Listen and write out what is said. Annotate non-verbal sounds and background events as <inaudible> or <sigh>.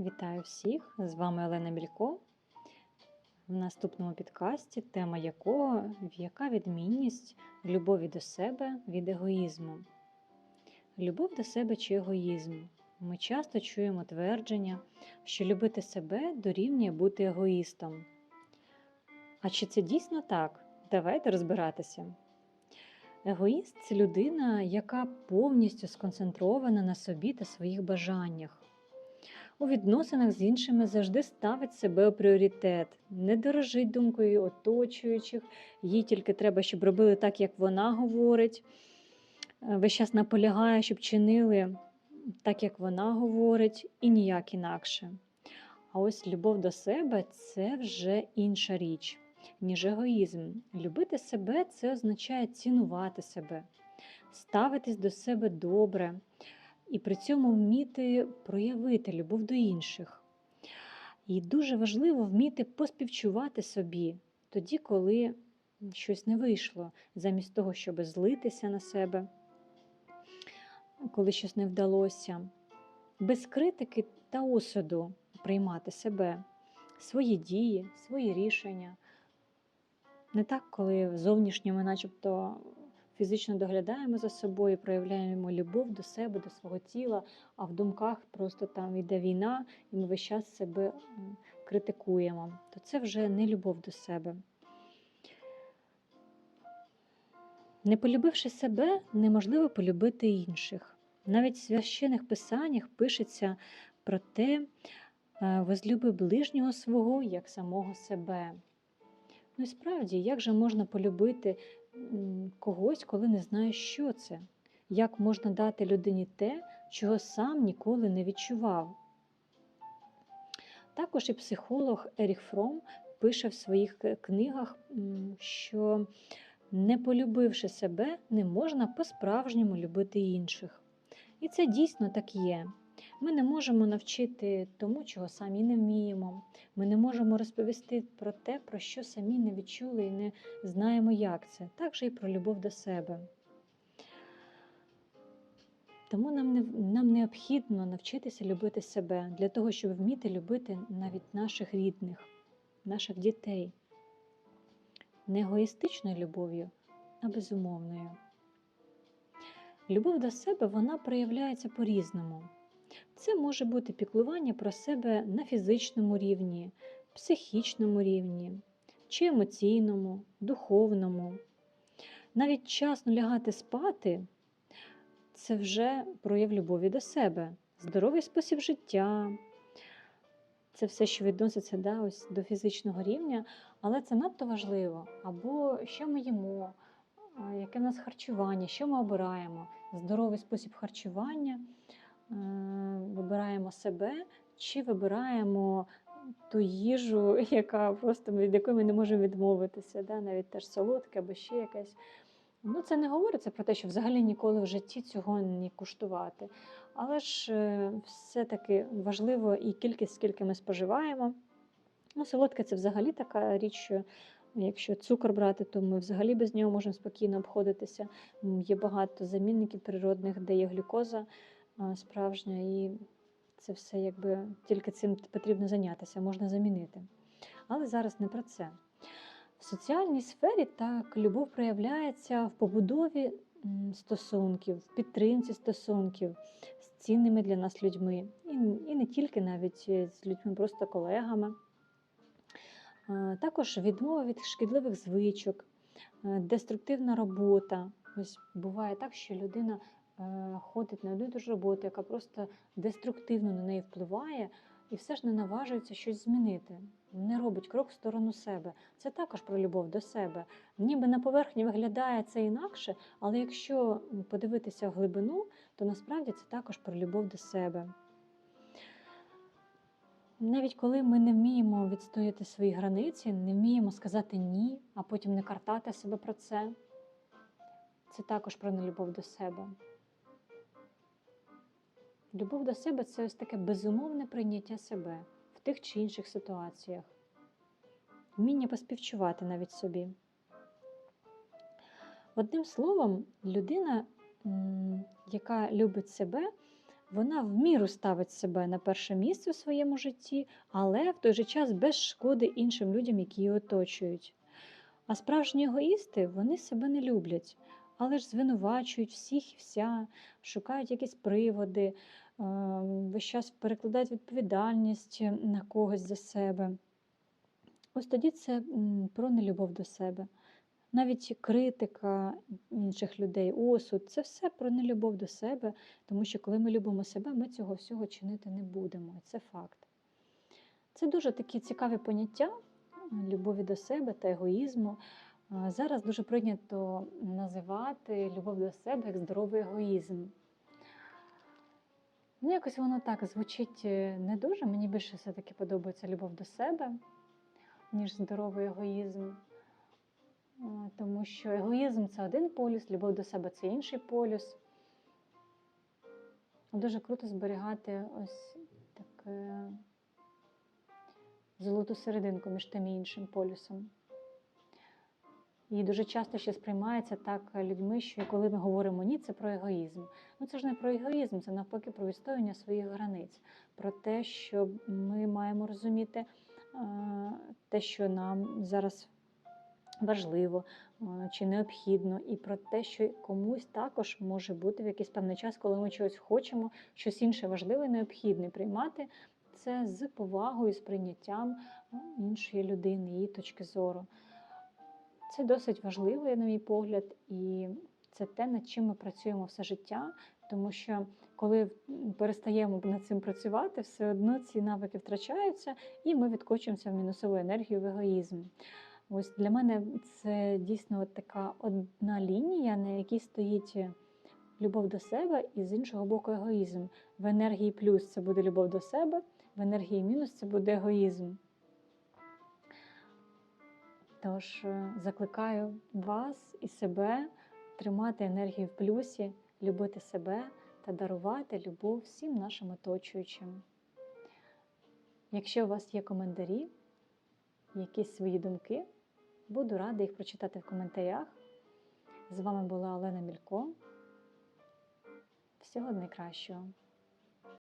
Вітаю всіх! З вами Олена Мілько. В наступному підкасті, тема якого яка відмінність любові до себе від егоїзму. Любов до себе чи егоїзм. Ми часто чуємо твердження, що любити себе дорівнює бути егоїстом. А чи це дійсно так? Давайте розбиратися. Егоїст це людина, яка повністю сконцентрована на собі та своїх бажаннях. У відносинах з іншими завжди ставить себе у пріоритет, не дорожить думкою оточуючих, їй тільки треба, щоб робили так, як вона говорить. Е, Весь час наполягає, щоб чинили так, як вона говорить, і ніяк інакше. А ось любов до себе це вже інша річ, ніж егоїзм. Любити себе це означає цінувати себе, ставитись до себе добре і при цьому вміти проявити любов до інших. І дуже важливо вміти поспівчувати собі тоді, коли щось не вийшло, замість того, щоб злитися на себе, коли щось не вдалося, без критики та осуду приймати себе, свої дії, свої рішення. Не так, коли зовнішньо ми начебто фізично доглядаємо за собою, проявляємо любов до себе, до свого тіла, а в думках просто там йде війна, і ми весь час себе критикуємо, то це вже не любов до себе. Не полюбивши себе, неможливо полюбити інших. Навіть в священих писаннях пишеться про те, е, возлюби ближнього свого як самого себе. Ну і справді, як же можна полюбити когось, коли не знаєш, що це? Як можна дати людині те, чого сам ніколи не відчував? Також і психолог Еріх Фром пише в своїх книгах, що не полюбивши себе, не можна по-справжньому любити інших. І це дійсно так є. Ми не можемо навчити тому, чого самі не вміємо. Ми не можемо розповісти про те, про що самі не відчули і не знаємо, як це. Так же і про любов до себе. Тому нам, не, нам необхідно навчитися любити себе для того, щоб вміти любити навіть наших рідних, наших дітей. Не егоїстичною любов'ю, а безумовною. Любов до себе вона проявляється по-різному. Це може бути піклування про себе на фізичному рівні, психічному рівні, чи емоційному, духовному. Навіть вчасно лягати спати це вже прояв любові до себе, здоровий спосіб життя. Це все, що відноситься да, ось до фізичного рівня, але це надто важливо. Або що ми їмо, яке в нас харчування, що ми обираємо. Здоровий спосіб харчування вибираємо себе чи вибираємо ту їжу, <laughs> яка просто від якої ми не можемо відмовитися, да? навіть теж солодке або ще якесь. Ну, це не говориться про те, що взагалі ніколи в житті цього не куштувати. Але ж е, все-таки важливо і кількість, скільки ми споживаємо. Ну, солодке це взагалі така річ, що якщо цукор брати, то ми взагалі без нього можемо спокійно обходитися. Є багато замінників природних, де є глюкоза справжня, і це все якби тільки цим потрібно зайнятися, можна замінити. Але зараз не про це. В соціальній сфері так любов проявляється в побудові стосунків, в підтримці стосунків з цінними для нас людьми, і, не тільки навіть з людьми, просто колегами. Також відмова від шкідливих звичок, деструктивна робота. Ось буває так, що людина ходить на одну і ту ж роботу, яка просто деструктивно на неї впливає, і все ж не наважується щось змінити, не робить крок в сторону себе. Це також про любов до себе. Ніби на поверхні виглядає це інакше, але якщо подивитися в глибину, то насправді це також про любов до себе. Навіть коли ми не вміємо відстояти свої границі, не вміємо сказати ні, а потім не картати себе про це, це також про нелюбов до себе. Любов до себе це ось таке безумовне прийняття себе в тих чи інших ситуаціях, вміння поспівчувати навіть собі. Одним словом, людина, яка любить себе, вона в міру ставить себе на перше місце в своєму житті, але в той же час без шкоди іншим людям, які її оточують. А справжні егоїсти вони себе не люблять, але ж звинувачують всіх і вся, шукають якісь приводи, е, весь час перекладають відповідальність на когось за себе. Ось тоді це про нелюбов до себе. Навіть критика інших людей, осуд це все про нелюбов до себе, тому що коли ми любимо себе, ми цього всього чинити не будемо. Це факт. Це дуже такі цікаві поняття любові до себе та егоїзму. Зараз дуже прийнято називати любов до себе як здоровий егоїзм. Ну, якось воно так звучить е, не дуже. Мені більше все-таки подобається любов до себе, ніж здоровий егоїзм. Тому що егоїзм це один полюс, любов до себе це інший полюс. Дуже круто зберігати ось таке золоту серединку між тим і іншим полюсом. І дуже часто ще сприймається так людьми, що коли ми говоримо ні, це про егоїзм. Ну це ж не про егоїзм, це навпаки про відстоювання своїх границь, про те, що ми маємо розуміти е, те, що нам зараз важливо е, чи необхідно, і про те, що комусь також може бути в якийсь певний час, коли ми чогось хочемо, щось інше важливе і необхідне приймати це з повагою, з прийняттям е, іншої людини, її точки зору. Це досить важливо, на мій погляд, і це те, над чим ми працюємо все життя, тому що коли перестаємо над цим працювати, все одно ці навики втрачаються, і ми відкочуємося в мінусову енергію, в егоїзм. Ось для мене це дійсно от така одна лінія, на якій стоїть любов до себе, і з іншого боку, егоїзм. В енергії плюс це буде любов до себе, в енергії мінус це буде егоїзм. Тож е, закликаю вас і себе тримати енергію в плюсі, любити себе та дарувати любов всім нашим оточуючим. Якщо у вас є коментарі, якісь свої думки, буду рада їх прочитати в коментарях. З вами була Олена Мілько. Всього найкращого!